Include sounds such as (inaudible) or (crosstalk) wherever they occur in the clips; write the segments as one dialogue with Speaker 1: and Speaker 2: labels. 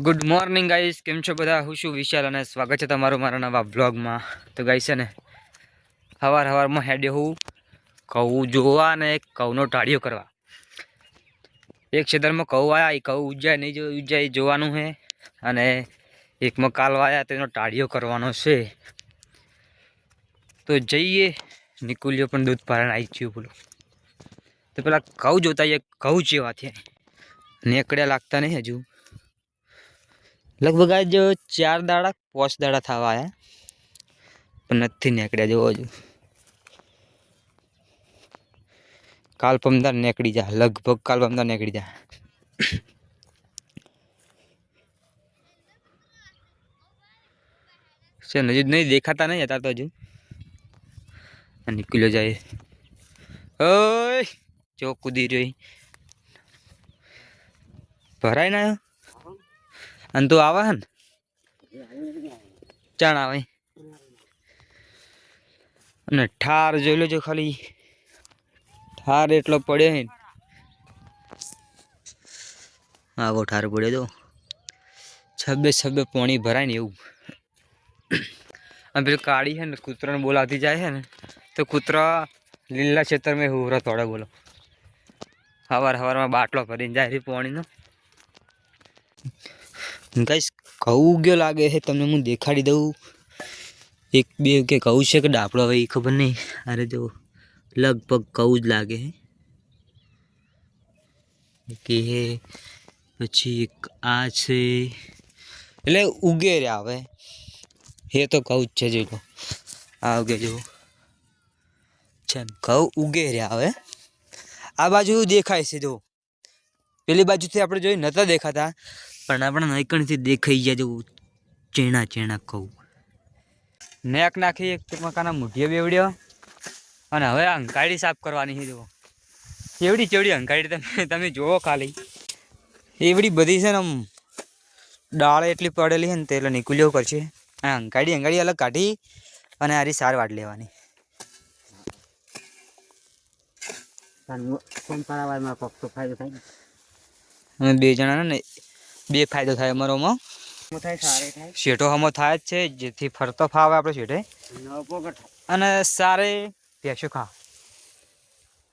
Speaker 1: Good morning guys કેમ છો બધા? હું છું વિશાલ અને સ્વાગત છે તમારું મારા નવા બ્લોગમાં તો ગાઈ છે ને હવાર હવારમાં હેડ્યો હું ઘઉં જોવા અને કહુનો ટાળિયો કરવા. એક ક્ષેત્રમાં ઘઉં આવ્યા એ કૌ ઉજ્જાય, નહીં જો ઉજાય એ જોવાનું છે અને એકમાં કાલવા આવ્યા તેનો ટાળિયો કરવાનો છે. તો જઈએ. નિકુલિયો પણ દૂધ પારણ આવી ગયું બોલો. તો પેલા કહું જોતા એ કહું જેવાથી નેકડ્યા લાગતા નહીં હજુ. લગભગ આજ ચાર દાડા પાંચ દાડા થવા આવ્યા પણ નથી નીકળ્યા જોવો હજુ કાલ પમદાર નીકળી જા લગભગ કાલ પમદાર નીકળી જા છે હજુ નહીં દેખાતા નહીં હતા તો હજુ આ નીકળ્યો જાય ઓય જો કૂદી રહ્યો ઈ. ભરાય ના આવ્યો અને તું આવે હે ને? ચાણ આવે. અને ઠાર જોઈ લેજો ખાલી. ઠાર એટલો પડ્યો હે આવો ઠાર પડ્યો તો. છબે છબે પાણી ભરાય ને એવું. અને પેલું કાળી છે ને, કૂતરાને બોલાવતી જાય છે ને, તો કૂતરા લીલા ક્ષેત્રમાં હુરા તોડે બોલો. સવાર સવારમાં બાટલો ભરીને જાય રહી પાણીનો. ગાઈસ કહું ઉગ્યો લાગે છે, તમને હું દેખાડી દઉં. એક બે કે કહું છે કે ડાપડો હવે એ ખબર નહીં. અરે જો, લગભગ કહું જ લાગે છે. કે હે, પછી એક આ છે. એટલે ઉગે રહ્યા હવે. એ તો કહું જ છે જો આ ઉગે જો. છે ઘઉં ઉગે રહ્યા હવે. આ બાજુ દેખાય છે, જો. પેલી બાજુથી આપણે જોઈ નતા દેખાતા. પણ આપણે નૈકણથી દેખાઈ ગયા જેવું ચેણા ચેણા કહું. નેક નાખી એક મકાના મુઠીએ બેવડ્યો. અને હવે આ અંકાળી સાફ કરવાની છે જુઓ. એવડી ચેવડી અંકાળી તમે તમે જુઓ ખાલી. એવડી બધી છે ને આમ ડાળ એટલી પડેલી છે ને તે એટલે નીકળ્યો કરશે આ અંકાળી અંકાળી અલગ કાઢી અને આરી સાર વાટ લેવાની. અને બે જણાને ને બે ફાયદો થાય અમારોમાં શેઠો હમો થાય જ છે જેથી ફરતો ફાવે આપણે શેઠે. અને સારે ભેંસો ખા.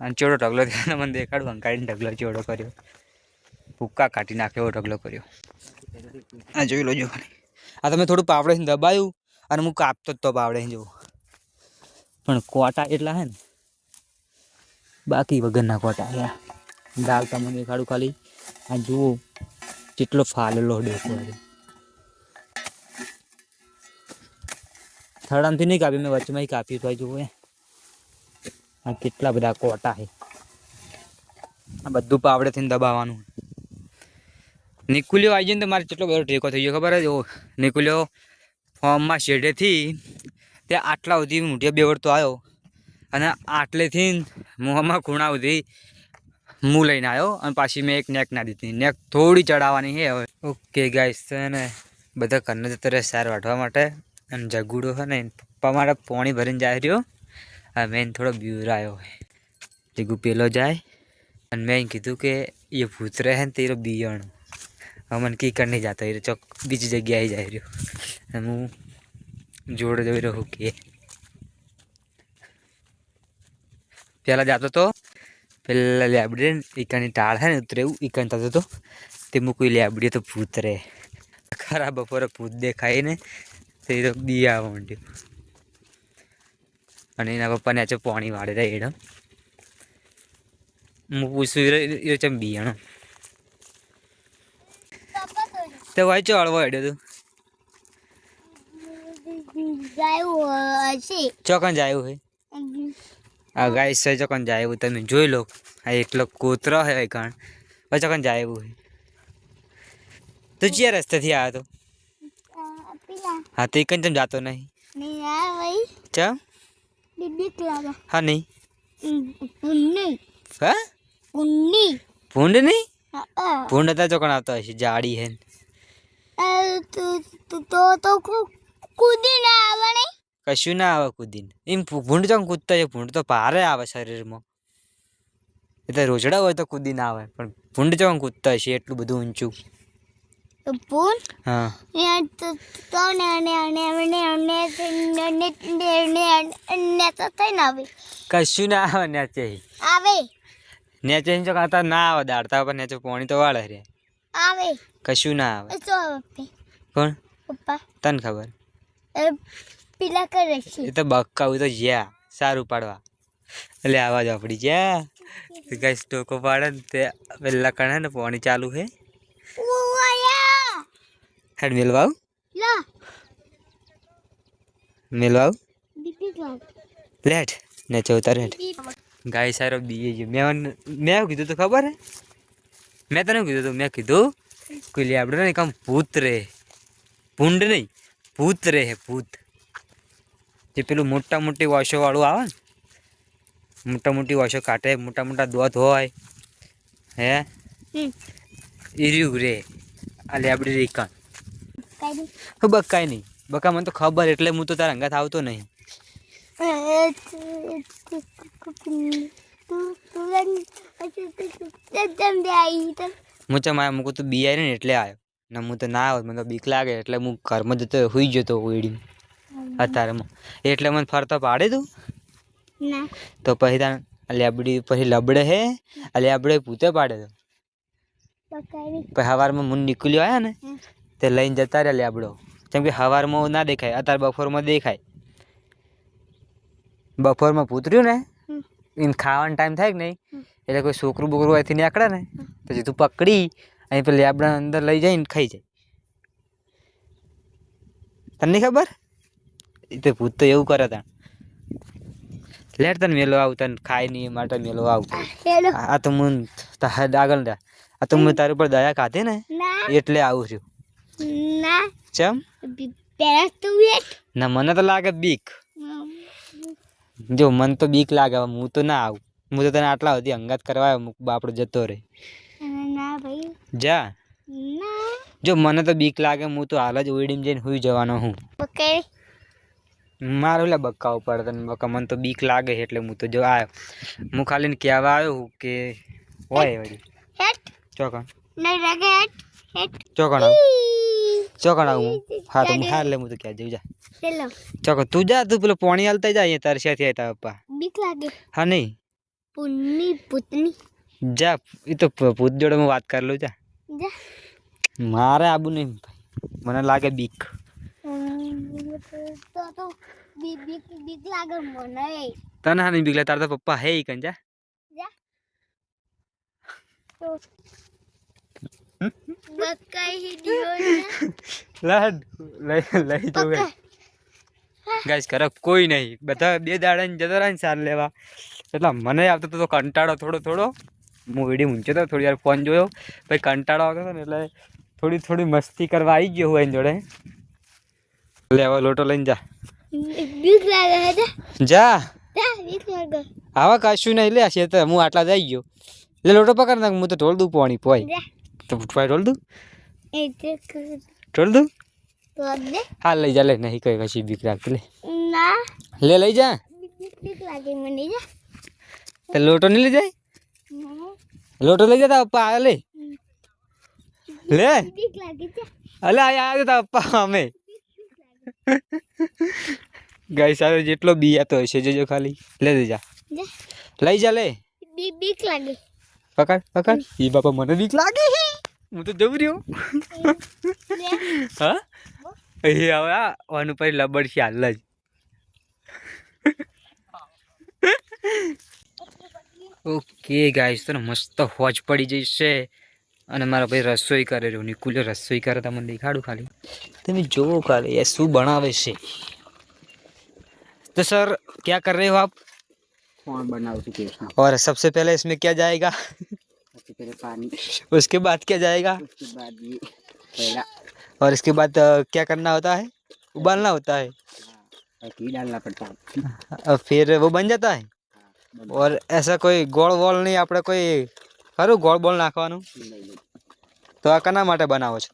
Speaker 1: અને ચોડો ઢગલો થયો મને દેખાડું અંકાળીને ઢગલો ચોડો કર્યો. ભૂક્કા કાઢી નાખે એવો ઢગલો કર્યો. આ જોઈ લો જો આ તમે થોડું પાવડે દબાયું અને હું કાપતો જ તો પાવડે જોઉં પણ કોટા એટલા હે ને. બાકી વગરના કોટા અહીંયા દાલ તમને દેખાડું ખાલી. આ જુઓ. કેટલો ફાલેલો ડેકો થડામથી નહીં કાપી, મેં વચમાં કાપ્યું તો જુઓ. આ કેટલા બધા કોટા છે. આ બધું પાવડેથી દબાવવાનું નિકુલ્યો આવી જઈને મારે કેટલો બધો ટેકો થઈ ગયો, ખબર જ ઓ નિકુલ્યો ફોર્મમાં શેડેથી તે આટલા સુધી મોઢિયા બેવડતો આવ્યો. અને આટલેથી મોંમાં ખૂણા સુધી હું લઈને આવ્યો અને પાછી મેં એક નેક ના દીધી. નેક થોડી ચડાવવાની છે હવે. ઓકે ગાઈસ તો ને, બધા ઘરને જતો રહે સાર વાટવા માટે. અને જગુડો છે ને પપ્પા મારા પોણી ભરીને જાય રહ્યો. અને મેં થોડો બીવરાયો જગુ પેલો જાય. અને મેં કીધું કે એ ભૂત રહે ને તેરો બિયણ. હવે કી કીકર નહીં જતો, એ ચોક બીજી જગ્યાએ જાય રહ્યો. અને હું જોડે જોઈ રહ્યો કે. પહેલાં જતો તો પેલા લેબડી ઈકાની ટાળ હે ને ઉતરે એવું ઈકાન થતો તો તે કોઈ લેબડી તો ભૂત રહે. ખરા બપોરે ભૂત દેખાય ને તે તો દિયા માંડ્યું. અને એના પપ્પાને આજે પાણી વાળે રહે એડમ હું પૂછું એ ચમ બિયાણો? તે વાંચો હળવો હેડ્યો તું. ચોકન જાયું હોય ગાય છે ચોકન જાય એવું તમે જોઈ લો. આ એકલો કોતરો હે કણ. પછી ચોકન જાય એવું હે તું જ્યાં રસ્તેથી આવ્યો તો?
Speaker 2: પેલા
Speaker 1: હા, તે કઈ તમે જાતો નહીં?
Speaker 2: નહીં આ ભાઈ
Speaker 1: ચમ?
Speaker 2: બીબી લાગે
Speaker 1: હા, નહીં.
Speaker 2: પુન્ની
Speaker 1: હા?
Speaker 2: પુન્ની
Speaker 1: ભૂંડ નહીં?
Speaker 2: હા
Speaker 1: ભૂંડ હતા ચોકન આવતો હશે, જાડી હે
Speaker 2: તું તું તો તો કુ- કૂદી ના આવે નહીં
Speaker 1: કશું ના આવે કૂદીને. એમ ભૂંડ તો કૂદતા છે ભૂંડ તો ભારે આવે શરીરમાં. એટલે રોજડા હોય તો કૂદીને આવે પણ ભૂંડ તો કૂદતા છે એટલું બધું ઊંચું.
Speaker 2: ભૂલ
Speaker 1: હા. કશું ના આવે નેચે
Speaker 2: આવે?
Speaker 1: નેચે જો ના આવે દાડતા પણ નેચે પોણી તો વાળે રે.
Speaker 2: આવે?
Speaker 1: કશું ના આવે. કોણ?
Speaker 2: પપ્પા?
Speaker 1: તને ખબર?
Speaker 2: પીલા કરે છે.
Speaker 1: એ તો બક્કાવું તો જ્યાં સારું પાડવા. એટલે આવાજ આપડી જ્યાં. કઈ સ્ટોકો પાડે ને તે પેલા કણે ને પાણી ચાલુ હે. હેડ મેલવાવ મેલવાવ લેટ ને ચૌતા રેટ ગાય સારો બીએ ગયો મેં મેં કીધું તો ખબર હે? મેં તને કીધું તું? મેં કીધું કોઈ લે આપણે ને કામ ભૂત રે. ભૂંડ નહીં ભૂત રે હે ભૂત. જે પેલું મોટા મોટી વાશો વાળું આવે ને મોટા મોટી વાસો કાઢે મોટા મોટા દોધ હોય હે? ઈર્યું રે. આ લેબડી રીકા
Speaker 2: કઈ નહીં.
Speaker 1: હું બકાય નહીં. બકા મને તો ખબર એટલે હું તો તારા અંગાત આવતો નહીં. હું ચા માયા મૂકું તો બી ને એટલે આવ્યો ને હું તો ના આવ્યો મને તો બીક લાગે એટલે હું ઘરમાં જતો સુઈ જતો ઓઈડી અત્યારેમાં એટલે મને ફરતો પાડે તું?
Speaker 2: ના.
Speaker 1: તો પછી તાર લેબડી પછી લબડે હે? લેબડે પૂતે પાડે તો? પછી હવારમાં મુન નીકળ્યો આવ્યા ને? તે લઈને જતા રહ્યા લેબડો. કેમ કે હવારમાં ના દેખાય અત્યારે બપોરમાં દેખાય. બપોરમાં પૂતર્યું ને? એને ખાવાનો ટાઈમ થાય કે નહીં? એટલે કોઈ છોકરું બોકરું અહીંથી નીકળે ને પછી તું પકડી અહીં પેલી લેબડા અંદર લઈ જઈને ખાઈ જાય. તને ખબર? તો ભૂત તો એવું કરે તા લેટ તને મેલો આવું તને ખાય નહીં માટે મેલો આવું. આ તો હું તાર આગળ આ તો મું તારી ઉપર દયા ખાધી ને એટલે આવું છું.
Speaker 2: ના.
Speaker 1: ચમ? ના મને તો લાગે બીક. જો મને તો બીક લાગે હું તો ના આવું. હું તો તને આટલા સુધી અંગાત કરવા આવ્યો બાપડો જતો રહે.
Speaker 2: ના ભાઈ.
Speaker 1: જા. જો મને તો બીક લાગે હું તો હાલ જ ઓઈડીમાં જઈને સુઈ જવાનો હું.
Speaker 2: પકડી.
Speaker 1: મારે ઓલા બક્કા ઉપર તને બક્કા મને તો બીક લાગે એટલે હું તો જો આવ્યો હું ખાલી ને કહેવા આવ્યો હું કે હોય વળી.
Speaker 2: હેટ.
Speaker 1: ચોકણ.
Speaker 2: નહીં લાગે હેટ હેટ.
Speaker 1: ચોકણ આવું. ચોકણ આવું હું. હા તો હું હાર લે હું તો ક્યાં જઉં જા.
Speaker 2: ચલો.
Speaker 1: ચોકણ તું જા તું પેલો પોણી હાલતા જા અહીંયા તારે સાથે આવ્યા પપ્પા.
Speaker 2: બીક લાગે.
Speaker 1: હા નહીં.
Speaker 2: પુન્ની પુતની.
Speaker 1: જા એ તો પ- ભૂત જોડે હું વાત કરી લઉં જા.
Speaker 2: જા.
Speaker 1: મારે આબુ નહીં મને લાગે બીક.
Speaker 2: હમ, તો તો બી બીક બીક લાગે મને
Speaker 1: તને હાની બીક લાગે તારા તો પપ્પા હે ઈ કંજા. જા.
Speaker 2: તો બકાઈ
Speaker 1: લડ લઈ લઈ
Speaker 2: પકડ
Speaker 1: ગાઈસ કરે કોઈ નહીં. બધા બે દાડા ને જતો રહે ને સાર લેવા. એટલે મને આવતો હતો તો કંટાળો થોડો થોડો. હું વીડિયો મૂંચ્યો હતો થોડી વાર ફોન જોયો. પછી કંટાળો આવતો હતો ને એટલે થોડી થોડી મસ્તી કરવા આવી ગયો હું એની જોડે. લેવા લોટો લઈને જા.
Speaker 2: બીક લાગે હે જા.
Speaker 1: જા.
Speaker 2: જા બીક લાગે.
Speaker 1: આવા કશું નહીં લે છે તો હું આટલા જઈ ગયો. લે લોટો પકડ નાખ હું તો ઢોળ દઉં પાણી પોય. તો ફૂટવાય ઢોળ દઉં? ઢોળ દઉં? હા લઈ જા લે નહીં કઈ કશી બીક લાગતી લે.
Speaker 2: ના.
Speaker 1: લે લઈ જા.
Speaker 2: બીક લાગે મને જા.
Speaker 1: તો લોટો નહીં લઈ જાય? લોટો લઈ જતા પપ્પા આ લે. લે.
Speaker 2: બીક લાગે છે
Speaker 1: અલે આ તા પપ્પા અમે. ગાય સારો જેટલો બિયાતો હશે. જોજો ખાલી. લે જા. લઈ જા લે.
Speaker 2: બીક બીક લાગે.
Speaker 1: પકડ પકડ. ઈ બાપા મને બીક લાગે હું. તો જવું રહ્યો. હા? એ હવે આ વાનું પછી લબડ છે હાલ જ. ઓકે ગાઈસ તો મસ્ત હોજ પડી જશે અને મારા ભાઈ રસોઈ કરે રહ્યો નિકુલે રસોઈ કરે તમને દેખાડું ખાલી તમે જોવો ખાલી એ શું બનાવે છે तो सर क्या कर रहे हो आप
Speaker 3: कौन बनाओ चुके इसमें
Speaker 1: और सबसे पहले इसमें क्या जाएगा
Speaker 3: सबसे पहले पानी
Speaker 1: उसके बाद क्या जाएगा
Speaker 3: उसके बाद ये पेड़ा
Speaker 1: और इसके बाद अ, क्या करना होता है उबालना होता है
Speaker 3: और घी डालना पड़ता है
Speaker 1: और फिर वो बन जाता है
Speaker 3: बन-
Speaker 1: और ऐसा કોઈ ગોળ વોળ નહીં આપણે કોઈ ખરું? ગોળ બોલ નાખવાનું? તો આ કના માટે બનાવો છો?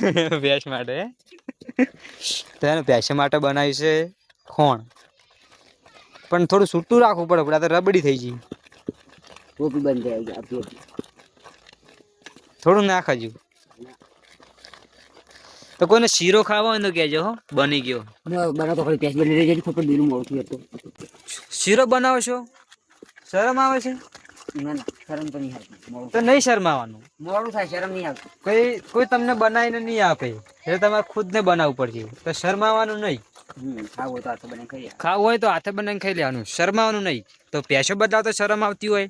Speaker 1: (laughs) ભેંસ માટે? તો એનું ભેંસ માટે બનાવ્યું છે ખોણ. પણ થોડું સૂટું રાખવું પડે પણ આ તો રબડી થઈ ગઈ.
Speaker 3: ટોપી બંધ થઈ ગઈ
Speaker 1: થોડું નાખજો. તો કોઈને શીરો ખાવા હોય તો કહેજો હો બની ગયો.
Speaker 3: બનાવતો ખરી ભેંસ બની રહી છે ખોટું દિલ મોડું
Speaker 1: શીરો બનાવો છો? શરમ આવે છે?
Speaker 3: ના ના શરમ તો નહીં આવતી.
Speaker 1: તો નહીં શરમાવાનું?
Speaker 3: મોડું થાય શરમ નહીં આવતી.
Speaker 1: કોઈ કોઈ તમને બનાવીને નહીં આપે. એટલે તમારે ખુદને બનાવવું પડશે. તો શરમાવાનું નહીં.
Speaker 3: ખાવું હોય તો હાથે બને ખાઈ
Speaker 1: ખાવું હોય તો હાથે બનાવીને ખાઈ લેવાનું. શરમાવાનું નહીં. તો પૈસો બદલાવ તો શરમ આવતી હોય.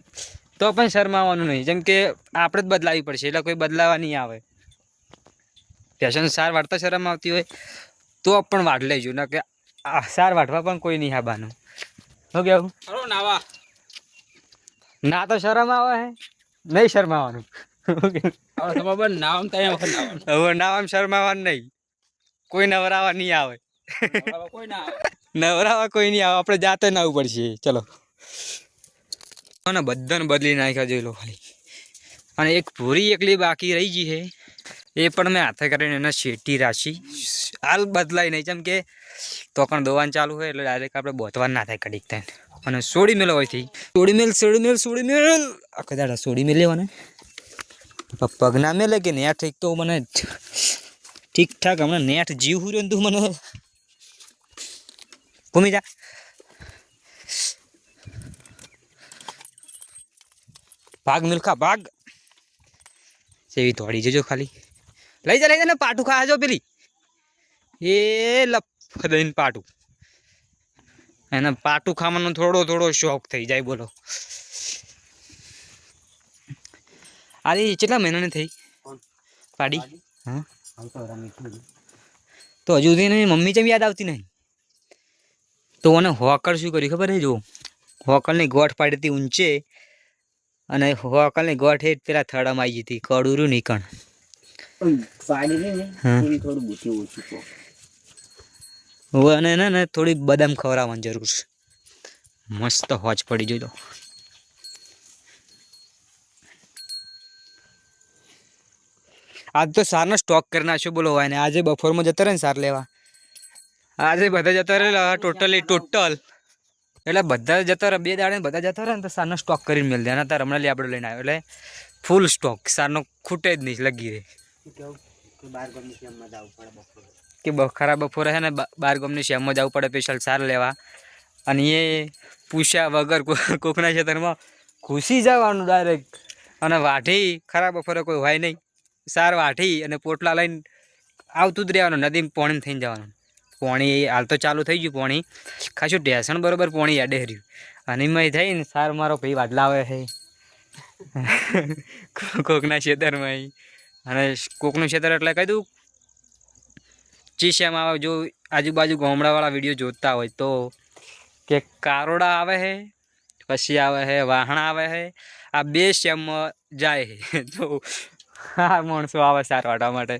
Speaker 1: તો પણ શરમાવાનું નહીં. જેમ કે આપણે જ બદલાવી પડશે. એટલે કોઈ બદલાવા નહીં આવે. પેશન સાર વાટતા શરમ આવતી હોય તો પણ વાટ લેજો. ના કે આ સાર વાટવા પણ કોઈ નહીં આવવાનું શું કેવું?
Speaker 4: નાવા.
Speaker 1: ના તો શરમ આવે હે. નહીં શરમાવાનું?
Speaker 4: હવે નામ વખત
Speaker 1: હવે ના શરમાવાનું નહીં. કોઈ નવરાવા નહીં આવે.
Speaker 4: કોઈ ના
Speaker 1: નવરાવા કોઈ નહીં આવે. આપણે જાતે ના આવવું પડશે. ચલો. અને બધાને બદલી નાખ્યા જોઈ લો ખાલી. અને એક ભૂરી એકલી બાકી રહી ગઈ છે. એ પણ મેં હાથે કરીને એને શેટી રાખી. હાલ બદલાય નહીં. જેમ કે તો પણ દોવાન ચાલુ હોય એટલે ડાયરેક્ટ આપણે બોતવાન ના થાય કડીક થાય અને સોડી મેલ હોયથી સોડી મેલ સોડી મેલ સોડી મેલ. આખા દાડા સોડી મેલ લેવાને. પગના મેલે કે નેટ ઠીક તો મને ઠીક ઠાક હમણાં નેટ જીવ ને તું મને ભૂમિ જા ભાગ મિલખા ભાગ. સેવી દોડી જજો ખાલી. લઈ જા લઈ જા ને પાટું ખાજો પેલી. એ લફ દઈને પાટું. એને પાટું ખાવાનો થોડો થોડો શોખ થઈ જાય બોલો. આલી કેટલા મહિનાની થઈ? પાડી? હા?
Speaker 3: તો
Speaker 1: હજુ સુધી એની મમ્મી જેમ યાદ આવતી નહીં? તો મને હોકર શું કર્યું ખબર છે જો હોકરની ગોઠ પાડી હતી ઊંચે અને હોકરની ગોઠ એ પેલા થડામાં આવી હતી કડુરું નીકળ.
Speaker 3: પાડી. થોડું ઓછું
Speaker 1: હવે અને એને ને થોડી બદામ ખવડાવવાની જરૂર છે. મસ્ત હોજ પડી જોઈ તો. આજ તો સારનો સ્ટોક કરી નાખ્યો બોલો હોય ને આજે બપોરમાં જતા રહે ને સાર લેવા. આજે બધા જતા રહે ટોટલી ટોટલ એટલે બધા જતા રહે, બે દાડે બધા જતા રહે ને તો સારનો સ્ટોક કરીને મેળ દે. અને તાર હમણાં આપણે લઈને આવ્યો. એટલે ફૂલ સ્ટોક સારનો ખૂટે જ નહીં, લગી રહે.
Speaker 3: બાર ગમે મજા પડે બપોરે.
Speaker 1: કે બ- ખરા બપોરે છે ને બાર ગામની શેમમાં જવું પડે સ્પેશિયલ સાર લેવા. અને એ પૂછ્યા વગર (laughs) કોકના ખેતરમાં ઘૂસી જવાનું ડાયરેક્ટ અને વાઢી, ખરા બપોરે કોઈ હોય નહીં. સાર વાઢી અને પોટલા લઈને આવતું જ રહેવાનું, નદીમાં પોણી થઈને જવાનું. પોણી હાલ તો ચાલુ થઈ ગયું પોણી. ખાસું ઢેસણ બરોબર પોણી યાડે હર્યું અને એમાં થઈને સાર મારો ભાઈ વાડલા આવે છે. (laughs) કોકના ખેતરમાં અને કોકનું ખેતર એટલે કહી દઉં ચીસિયામાં આવે જો આજુબાજુ ગામડાવાળા વીડિયો જોતા હોય તો કે કારોડા આવે છે પછી આવે છે વાહણા આવે છે આ બે શ્યામમાં જાય છે (laughs) તો આ માણસો આવે સારવાટા માટે.